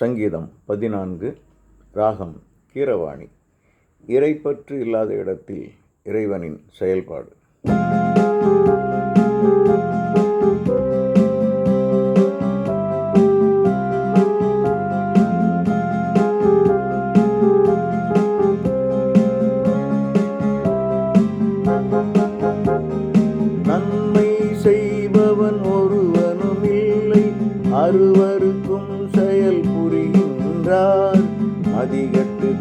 சங்கீதம் பதினான்கு ராகம் கீரவாணி. இறைப்பற்று இல்லாத இடத்தில் இறைவனின் செயல்பாடு. நன்மை செய்பவன் ஒருவனும் இல்லை அருவருக்கும்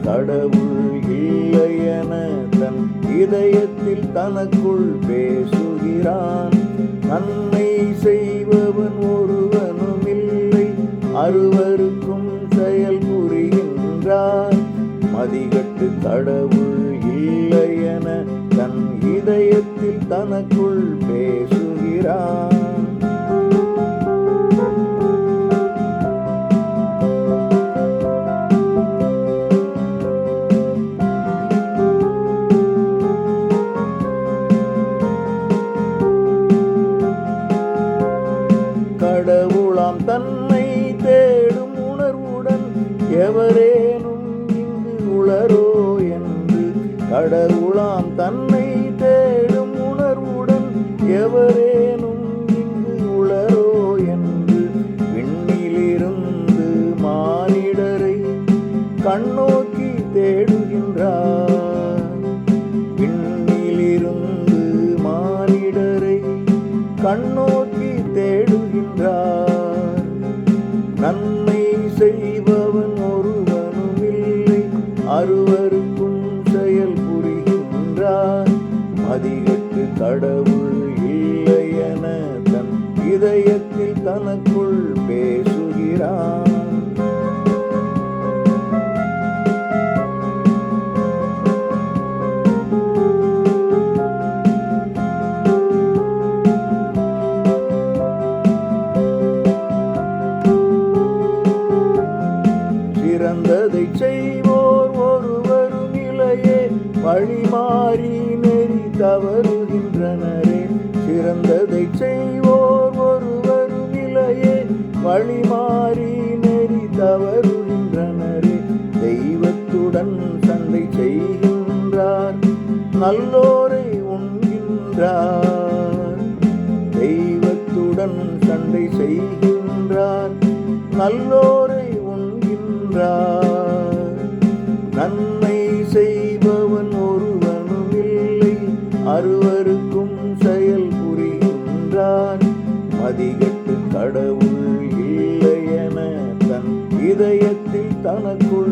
கடவுள் இல்லை என தன் இதயத்தில் தனக்குள் பேசுகிறான். நன்மை செய்பவன் ஒருவனும் இல்லை. அருவருக்கும் செயல் புரிகின்றான் மதிகட்டு கடவுள் இல்லை என தன் இதயத்தில் தனக்குள் கடவுளாம் தன்னை தேடும் உணர்வுடன் எவரேனும் இங்கு உளரோ என்று கடவுளாம் தன்னை தேடும் உணர்வுடன் எவரேனும் இங்கு உளரோ என்று விண்ணிலிருந்து மானிடரை கண்ணோக்கி தேடுகின்றார். விண்ணிலிருந்து மானிடரை கண்ணோக்கி அதிகத்து கடவுள் இல்லை என தன் இதயத்தில் தனக்குள் பேசுகிறான். சிறந்ததை செய்வோர் ஒருவரும் இலையே வழி தவறுகின்றனரே சிறந்ததை செய்வோர் ஒருவரும் இலையே வழி மாறி நெறி தவறுகின்றனரே தெய்வத்துடன் சண்டை செய்கின்றார் நல்லோரை உண்கின்றார். தெய்வத்துடன் சண்டை செய்கின்றார் நல்லோரை உண்கின்றார். நன்மை அறுவருக்கும் செயல் புரிகின்றான். மதிகட்டு கடவுள் இல்லை என தன் இதயத்தில் தனக்குள்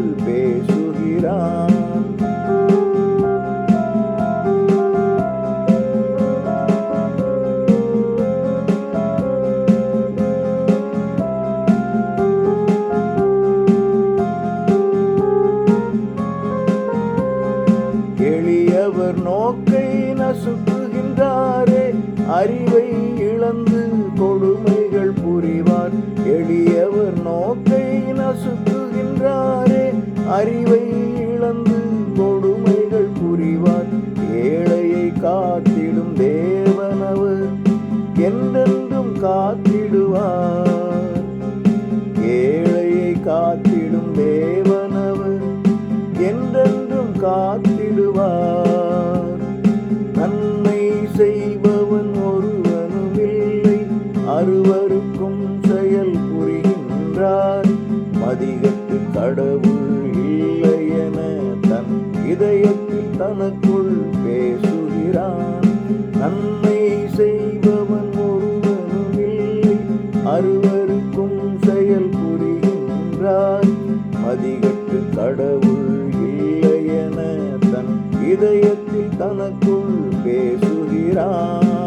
அறிவை இழந்து கொடுமைகள் புரிவார். எளியவர் நோக்கை நசுக்குகின்றாரே. அறிவை இழந்து கொடுமைகள் புரிவார். ஏழையை காத்திடும் தேவனவர் என்றென்றும் காத்திடுவார். ஏழையை காத்திடும் தேவனவர் என்றென்றும் காத்திடுவார். மதிகட்டு கடவுள் இல்லை என தன் இதயத்தில் தனக்குள் பேசுகிறான். நன்மை செய்பவன் ஒருவனும் இல்லை. அருவருக்கும் செயல் புரிகின்றார். மதிகட்டு கடவுள் இல்லை என தன் இதயத்தில் தனக்குள் பேசுகிறான்.